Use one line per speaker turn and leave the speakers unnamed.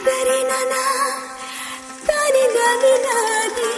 తదరిననా తని నది నాది